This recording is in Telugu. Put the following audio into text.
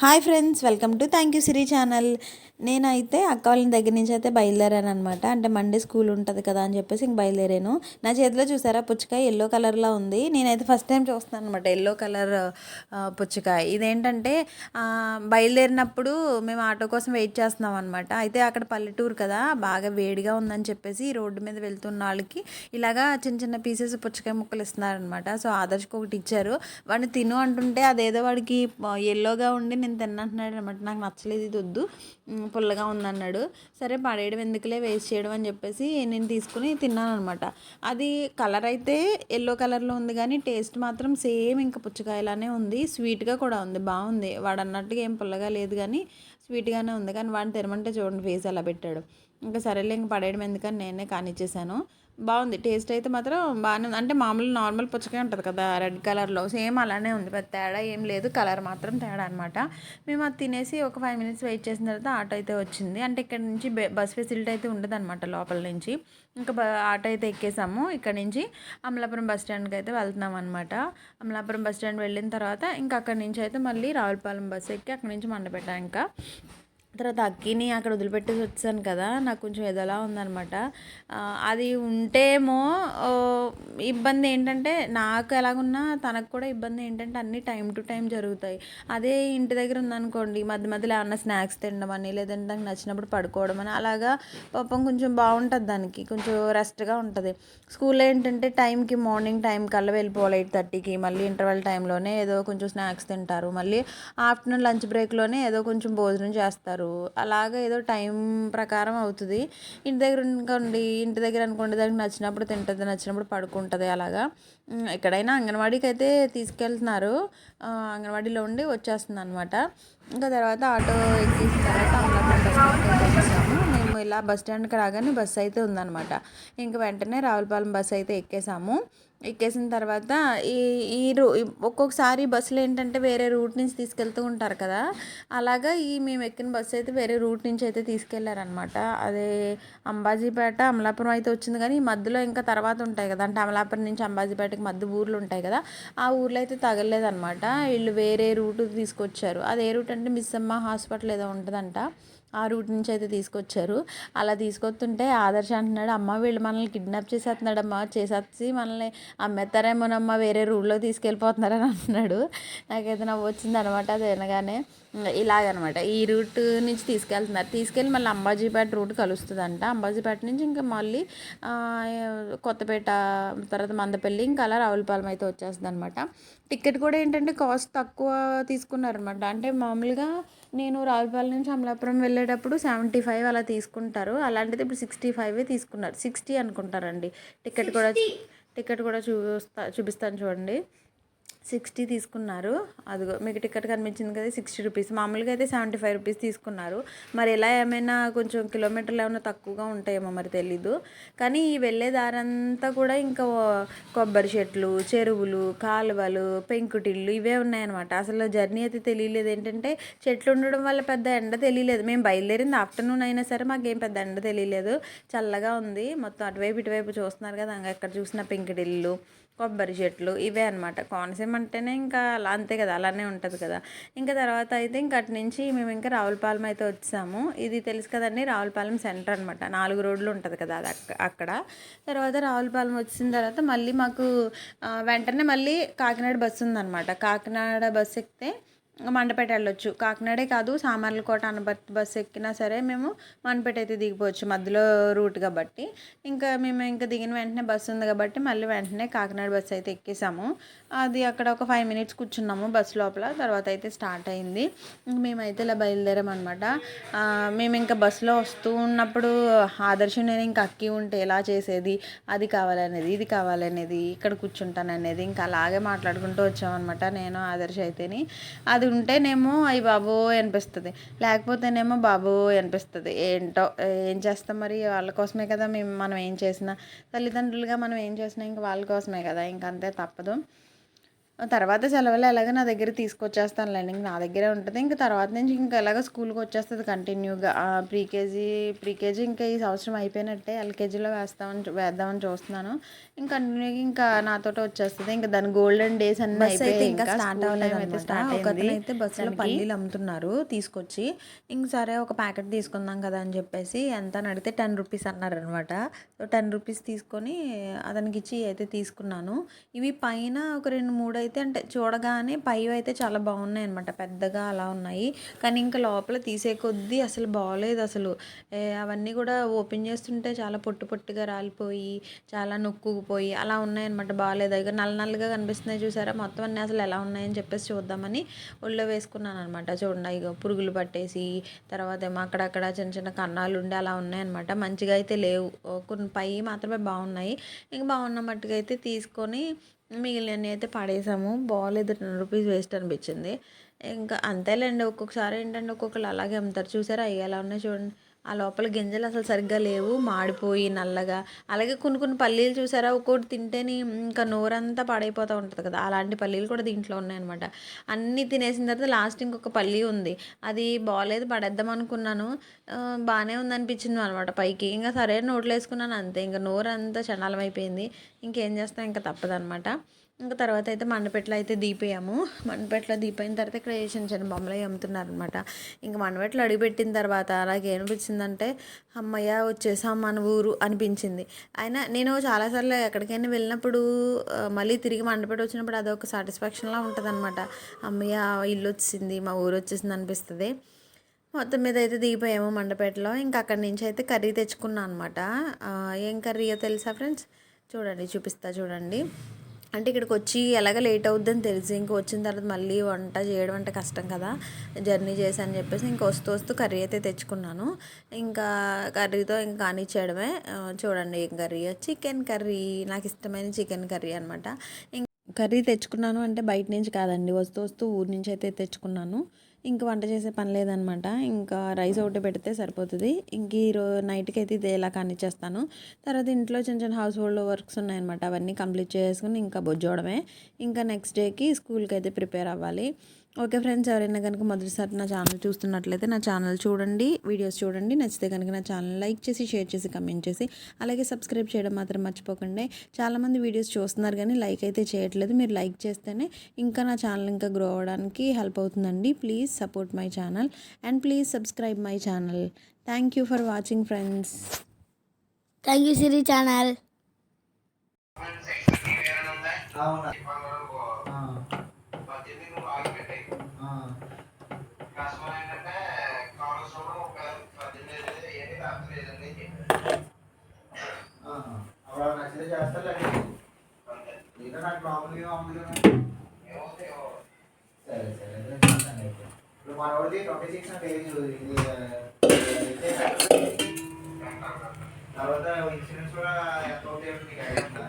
Hi friends welcome to thank you Siri channel. నేనైతే అక్క వాళ్ళ దగ్గర నుంచి అయితే బయలుదేరాను అనమాట అంటే మండే స్కూల్ ఉంటుంది కదా అని చెప్పేసి ఇంక బయలుదేరాను. నా చేతిలో చూసారా పుచ్చకాయ ఎల్లో కలర్లో ఉంది. నేనైతే ఫస్ట్ టైం చూస్తాను అనమాట ఎల్లో కలర్ పుచ్చకాయ. ఇదేంటంటే బయలుదేరినప్పుడు మేము ఆటో కోసం వెయిట్ చేస్తున్నాం అనమాట అయితే అక్కడ పల్లెటూరు కదా బాగా వేడిగా ఉందని చెప్పేసి రోడ్డు మీద వెళ్తున్న వాళ్ళకి ఇలాగా చిన్న చిన్న పీసెస్ పుచ్చకాయ ముక్కలు ఇస్తున్నారనమాట సో ఆదర్శకు ఒకటి ఇచ్చారు. వాడిని తిను అంటుంటే అదేదో వాడికి ఎల్లోగా ఉండి నేను తిన్నంటున్నాడు అనమాట. నాకు నచ్చలేదు ఇది వద్దు. పుల్లగా ఉందన్నాడు సరే పడేయడం ఎందుకులే? వేస్ట్ చేయడం అని చెప్పేసి నేను తీసుకుని తిన్నాను అనమాట. అది కలర్ అయితే ఎల్లో కలర్లో ఉంది కానీ టేస్ట్ మాత్రం సేమ్ ఇంకా పుచ్చకాయలానే ఉంది. స్వీట్గా కూడా ఉంది బాగుంది. వాడు అన్నట్టుగా ఏం పుల్లగా లేదు కానీ స్వీట్గానే ఉంది. కానీ వాడిని తినమంటే చూడండి ఫేస్ అలా పెట్టాడు. ఇంకా సరేలే ఇంక పడేయడం ఎందుకని నేనే కానిచ్చేసాను. బాగుంది. టేస్ట్ అయితే మాత్రం బాగానే ఉంది. అంటే మామూలు నార్మల్ పుచ్చకాయ ఉంటుంది కదా రెడ్ కలర్లో. సేమ్ అలానే ఉంది. పెద్ద తేడా ఏం లేదు. కలర్ మాత్రం తేడా అనమాట మేము అది తినేసి ఒక ఫైవ్ మినిట్స్ వెయిట్ చేసిన తర్వాత ఆటో అయితే వచ్చింది. అంటే ఇక్కడ నుంచి బె- బస్ ఫెసిలిటీ అయితే ఉండదు అనమాట లోపల నుంచి. ఇంకా బ ఆటో అయితే ఎక్కేసాము. ఇక్కడ నుంచి అమలాపురం బస్ స్టాండ్కి అయితే వెళ్తున్నాం అనమాట అమలాపురం బస్ స్టాండ్ వెళ్ళిన తర్వాత ఇంకా అక్కడి నుంచి అయితే మళ్ళీ రావులపాలెం బస్ ఎక్కి అక్కడి నుంచి మండపెట్టాం ఇంకా. తర్వాత అక్కిని అక్కడ వదిలిపెట్టేసి వచ్చాను కదా నాకు కొంచెం ఎదలా ఉందనమాట అది ఉంటేమో ఇబ్బంది ఏంటంటే నాకు ఎలాగున్నా తనకు కూడా ఇబ్బంది ఏంటంటే అన్నీ టైం టు టైం జరుగుతాయి. అదే ఇంటి దగ్గర ఉందనుకోండి మధ్య మధ్యలో ఏమన్నా స్నాక్స్ తినడం అని లేదంటే నాకు నచ్చినప్పుడు పడుకోవడం అని అలాగా పాపం కొంచెం బాగుంటుంది దానికి కొంచెం రెస్ట్గా ఉంటుంది. స్కూల్లో ఏంటంటే టైంకి మార్నింగ్ టైం కల్లా వెళ్ళిపోవాలి ఎయిట్ థర్టీకి మళ్ళీ ఇంటర్వెల్ టైంలోనే ఏదో కొంచెం స్నాక్స్ తింటారు మళ్ళీ ఆఫ్టర్నూన్ లంచ్ బ్రేక్లోనే ఏదో కొంచెం భోజనం చేస్తారు. అలాగా ఏదో టైం ప్రకారం అవుతుంది. ఇంటి దగ్గర అనుకోండి ఇంటి దగ్గర అనుకోండి దానికి నచ్చినప్పుడు తింటుంది నచ్చినప్పుడు పడుకుంటుంది అలాగా. ఎక్కడైనా అంగన్వాడీకి అయితే తీసుకెళ్తున్నారు అంగన్వాడీలో ఉండి వచ్చేస్తుంది అనమాట ఇంకా తర్వాత ఆటో ఎక్కిన తర్వాత బస్ స్టాండ్కి అయితే వచ్చేసాము మేము ఇలా బస్ స్టాండ్కి రాగానే బస్సు అయితే ఉందన్నమాట. ఇంక వెంటనే రావులపాలెం బస్సు అయితే ఎక్కేసాము. ఎక్కేసిన తర్వాత ఈ ఈ రూ ఒక్కొక్కసారి బస్సులు ఏంటంటే వేరే రూట్ నుంచి తీసుకెళ్తూ ఉంటారు కదా. అలాగా ఈ మేము ఎక్కిన బస్సు అయితే వేరే రూట్ నుంచి అయితే తీసుకెళ్ళారనమాట అదే అంబాజీపేట అమలాపురం అయితే వచ్చింది కానీ ఈ మధ్యలో ఇంకా తర్వాత ఉంటాయి కదా. అంటే అమలాపురం నుంచి అంబాజీపేటకి మధ్య ఊర్లు ఉంటాయి కదా. ఆ ఊర్లో అయితే తగలేదన్నమాట. వీళ్ళు వేరే రూట్ తీసుకొచ్చారు. అది ఏ రూట్ అంటే మిస్సమ్మ హాస్పిటల్ ఏదో ఉంటుందంట. ఆ రూట్ నుంచి అయితే తీసుకొచ్చారు. అలా తీసుకొస్తుంటే ఆదర్శ అంటున్నాడు అమ్మ వీళ్ళు మనల్ని కిడ్నాప్ చేసేస్తున్నాడమ్మా చేసేసి మనల్ని అమ్మేస్తారేమోనమ్మ వేరే రూట్లో తీసుకెళ్ళిపోతున్నారని అంటున్నాడు. నాకైతే నవ్వు వచ్చింది అనమాట అది వినగానే. ఇలాగనమాట. ఈ రూట్ నుంచి తీసుకెళ్తున్నారు. తీసుకెళ్ళి మళ్ళీ అంబాజీపేట రూట్ కలుస్తుందంట. అంబాజీపేట నుంచి ఇంకా మళ్ళీ కొత్తపేట తర్వాత మందపల్లి ఇంకా అలా రావులపాలెం అయితే వచ్చేస్తుంది అనమాట టికెట్ కూడా ఏంటంటే కాస్ట్ తక్కువ తీసుకున్నారనమాట. అంటే మామూలుగా నేను రావులపాలెం నుంచి అమలాపురం వెళ్ళేటప్పుడు సెవెంటీ ఫైవ్ అలా తీసుకుంటారు. అలాంటిది ఇప్పుడు సిక్స్టీ ఫైవ్ తీసుకున్నారు. సిక్స్టీ అనుకుంటారండి. టికెట్ కూడా టికెట్ కూడా చూస్తా చూపిస్తాను చూడండి. సిక్స్టీ తీసుకున్నారు. అదిగో మీకు టికెట్ కనిపించింది కదా సిక్స్టీ రూపీస్. మామూలుగా అయితే సెవెంటీ ఫైవ్ రూపీస్ తీసుకున్నారు. మరి ఎలా ఏమైనా కొంచెం కిలోమీటర్లు ఏమైనా తక్కువగా ఉంటాయేమో మరి తెలీదు. కానీ ఈ వెళ్ళే దారంతా కూడా ఇంకా కొబ్బరి చెట్లు చెరువులు కాలువలు పెంకుటిళ్ళు ఇవే ఉన్నాయన్నమాట. అసలు జర్నీ అయితే తెలియలేదు. ఏంటంటే చెట్లు ఉండడం వల్ల పెద్ద ఎండ తెలియలేదు. మేము బయలుదేరింది ఆఫ్టర్నూన్ అయినా సరే మాకేం పెద్ద ఎండ తెలియలేదు. చల్లగా ఉంది. మొత్తం అటువైపు ఇటువైపు చూస్తున్నారు కదా ఇంకా ఎక్కడ చూసిన పెంకుటిల్లు కొబ్బరి చెట్లు ఇవే అనమాట కోనసీమ అంటేనే ఇంకా అలా అంతే కదా అలానే ఉంటుంది కదా. ఇంకా తర్వాత అయితే ఇంకా అటు నుంచి మేము ఇంకా రావులపాలెం అయితే వచ్చాము. ఇది తెలుసు కదండి రావులపాలెం సెంటర్ అనమాట నాలుగు రోడ్లు ఉంటుంది కదా అది అక్కడ. తర్వాత రావులపాలెం వచ్చిన తర్వాత మళ్ళీ మాకు వెంటనే మళ్ళీ కాకినాడ బస్సు ఉందన్నమాట. కాకినాడ బస్సు ఎక్కితే మండపేట వెళ్ళొచ్చు. కాకినాడే కాదు సామర్లకోట అనబర్తి బస్సు ఎక్కినా సరే మేము మండపేట అయితే దిగిపోవచ్చు. మధ్యలో రూట్ కాబట్టి. ఇంకా మేము ఇంకా దిగిన వెంటనే బస్సు ఉంది కాబట్టి మళ్ళీ వెంటనే కాకినాడ బస్సు అయితే ఎక్కేసాము. అది అక్కడ ఒక ఫైవ్ మినిట్స్ కూర్చున్నాము బస్ లోపల. తర్వాత అయితే స్టార్ట్ అయింది. ఇంక మేమైతే ఇలా బయలుదేరామన్నమాట మేము ఇంకా బస్సులో వస్తూ ఉన్నప్పుడు ఆదర్శం నేను ఇంకా అక్కి ఉంటే ఎలా చేసేది? అది కావాలనేది ఇది కావాలనేది ఇక్కడ కూర్చుంటాననేది ఇంకా అలాగే మాట్లాడుకుంటూ వచ్చామన్నమాట. నేను ఆదర్శ అయితేని. అది ఉంటేనేమో అయ్యి బాబో అనిపిస్తుంది. లేకపోతేనేమో బాబో అనిపిస్తుంది. ఏంటో ఏం చేస్తాం మరి? వాళ్ళ కోసమే కదా మేము మనం ఏం చేసినా. తల్లిదండ్రులుగా మనం ఏం చేసినా ఇంకా వాళ్ళ కోసమే కదా. ఇంకంతే తప్పదు. తర్వాత సెలవులు ఎలాగో నా దగ్గర తీసుకొచ్చేస్తానులేండి ఇంక నా దగ్గరే ఉంటుంది. ఇంక తర్వాత నుంచి ఇంకా ఎలాగో స్కూల్కి వచ్చేస్తుంది కంటిన్యూగా. ప్రీకేజీ ప్రీకేజీ ఇంకా ఈ సంవత్సరం అయిపోయినట్టే ఎల్కేజీలో వేస్తామని వేద్దామని చూస్తున్నాను. ఇంకా కంటిన్యూగా ఇంకా నాతో వచ్చేస్తుంది. ఇంకా దాని గోల్డెన్ డేస్ అన్నీ అయిపోయి ఇంకా స్టార్ట్ అవ్వలేదు అయితే స్టార్ట్ బస్సులో. పల్లీలు అమ్ముతున్నారు తీసుకొచ్చి. ఇంక సరే ఒక ప్యాకెట్ తీసుకుందాం కదా అని చెప్పేసి ఎంత అని అడిగితే టెన్ రూపీస్ అన్నారు అనమాట. సో టెన్ రూపీస్ తీసుకొని అతనికి ఇచ్చి అయితే తీసుకున్నాను. ఇవి పైన ఒక రెండు మూడు అయితే అంటే చూడగానే పై అయితే చాలా బాగున్నాయి అనమాట పెద్దగా అలా ఉన్నాయి. కానీ ఇంకా లోపల తీసే కొద్దీ అసలు బాగలేదు అసలు. అవన్నీ కూడా ఓపెన్ చేస్తుంటే చాలా పొట్టు పొట్టుగా రాలిపోయి చాలా నొక్కుపోయి అలా ఉన్నాయన్నమాట బాగాలేదు ఇక నల్ల నల్లగా కనిపిస్తున్నాయి చూసారా? మొత్తం అన్నీ అసలు ఎలా ఉన్నాయని చెప్పేసి చూద్దామని ఒళ్ళో వేసుకున్నాను అనమాట చూడండి ఇక పురుగులు పట్టేసి తర్వాత ఏమో అక్కడక్కడ చిన్న చిన్న కన్నాలు ఉండి అలా ఉన్నాయన్నమాట. మంచిగా అయితే లేవు. కొన్ని పై మాత్రమే బాగున్నాయి. ఇంకా బాగున్న మట్టుగా అయితే తీసుకొని మిగిలినవి అయితే పడేసాము. బాగాలేదు టెన్ రూపీస్ వేస్ట్ అనిపించింది. ఇంకా అంతేలేండి ఒక్కొక్కసారి ఏంటంటే ఒక్కొక్కరు అలాగే అమ్ముతారు. చూసారా అవి ఎలా ఉన్నాయి చూడండి. ఆ లోపల గింజలు అసలు సరిగ్గా లేవు మాడిపోయి నల్లగా. అలాగే కొన్ని కొన్ని పల్లీలు చూసారా? ఒక్కోటి తింటేనే ఇంకా నోరంతా పాడైపోతూ ఉంటుంది కదా. అలాంటి పల్లీలు కూడా దీంట్లో ఉన్నాయన్నమాట. అన్నీ తినేసిన తర్వాత లాస్ట్ ఇంకొక పల్లీ ఉంది. అది బాగాలేదు పడేద్దాం అనుకున్నాను. బాగానే ఉంది అనిపించింది అనమాట పైకి. ఇంకా సరే నోట్లో వేసుకున్నాను అంతే. ఇంకా నోరు అంతా చండాలం అయిపోయింది. ఇంకేం చేస్తాం? ఇంకా తప్పదనమాట ఇంకా తర్వాత అయితే మండపెట్లో అయితే దీపేయాము. మండపెట్లో దీపైన తర్వాత ఇక్కడ చిన్న చిన్న బొమ్మలు అమ్ముతున్నారనమాట ఇంకా మండపెట్లో అడిగిపెట్టిన తర్వాత అలాగే అనిపించింది ఏమనిపించిందంటే అమ్మయ్య వచ్చేసాం మన ఊరు అనిపించింది. అయినా నేను చాలాసార్లు ఎక్కడికైనా వెళ్ళినప్పుడు మళ్ళీ తిరిగి మండపేట వచ్చినప్పుడు అదొక సాటిస్ఫాక్షన్లా ఉంటుంది అనమాట అమ్మయ్య ఇల్లు వచ్చింది మా ఊరు వచ్చేసింది అనిపిస్తుంది. మొత్తం మీద అయితే దిగిపోయాము మండపేటలో. ఇంకా అక్కడి నుంచి అయితే కర్రీ తెచ్చుకున్నాను అనమాట ఏం కర్రీయో తెలుసా ఫ్రెండ్స్? చూడండి చూపిస్తా చూడండి. అంటే ఇక్కడికి వచ్చి ఎలాగ లేట్ అవుద్దని తెలిసి ఇంక వచ్చిన తర్వాత మళ్ళీ వంట చేయడం అంటే కష్టం కదా. జర్నీ చేశాను చెప్పేసి ఇంకా వస్తూ వస్తూ కర్రీ అయితే తెచ్చుకున్నాను. ఇంకా కర్రీతో ఇంకా కానిచ్చేయడమే. చూడండి కర్రీ చికెన్ కర్రీ నాకు ఇష్టమైన చికెన్ కర్రీ అనమాట కర్రీ తెచ్చుకున్నాను అంటే బయట నుంచి కాదండి వస్తూ వస్తూ ఊరి నుంచి అయితే తెచ్చుకున్నాను. ఇంకా వంట చేసే పని లేదనమాట. ఇంకా రైస్ ఒకటి పెడితే సరిపోతుంది. ఇంక ఈ నైట్కి అయితే ఇది ఇలా కానిచ్చేస్తాను. తర్వాత ఇంట్లో చిన్న చిన్న హౌస్ హోల్డ్ వర్క్స్ ఉన్నాయన్నమాట అవన్నీ కంప్లీట్ చేసుకుని ఇంకా బొజ్జోవడమే ఇంకా నెక్స్ట్ డేకి స్కూల్కి అయితే ప్రిపేర్ అవ్వాలి. ఓకే ఫ్రెండ్స్ ఎవరైనా కనుక మొదటిసారి నా ఛానల్ చూస్తున్నట్లయితే నా ఛానల్ చూడండి వీడియోస్ చూడండి. నచ్చితే కనుక నా ఛానల్ లైక్ చేసి షేర్ చేసి కమెంట్ చేసి అలాగే సబ్స్క్రైబ్ చేయడం మాత్రం మర్చిపోకండి. చాలామంది వీడియోస్ చూస్తున్నారు కానీ లైక్ అయితే చేయట్లేదు. మీరు లైక్ చేస్తేనే ఇంకా నా ఛానల్ ఇంకా గ్రో అవ్వడానికి హెల్ప్ అవుతుందండి. Please support my channel and please subscribe my channel. Thank you for watching friends thank you Siri channel అవునా ఆ. ఆ. ఆహా. అప్పుడు నచ్చితే చేస్తారులే ఇంకా నాకు ప్రాబ్లం ఏమో ఉంది కదా సరే సరే అదే చేస్తాను అయితే ఇప్పుడు మనోడిది ట్వంటీ సిక్స్ అంటే ఏజ్ ఇది అయితే తర్వాత ఇన్సూరెన్స్ కూడా ఎంత అవుతాయి మీకు ఐడియా ఉందా?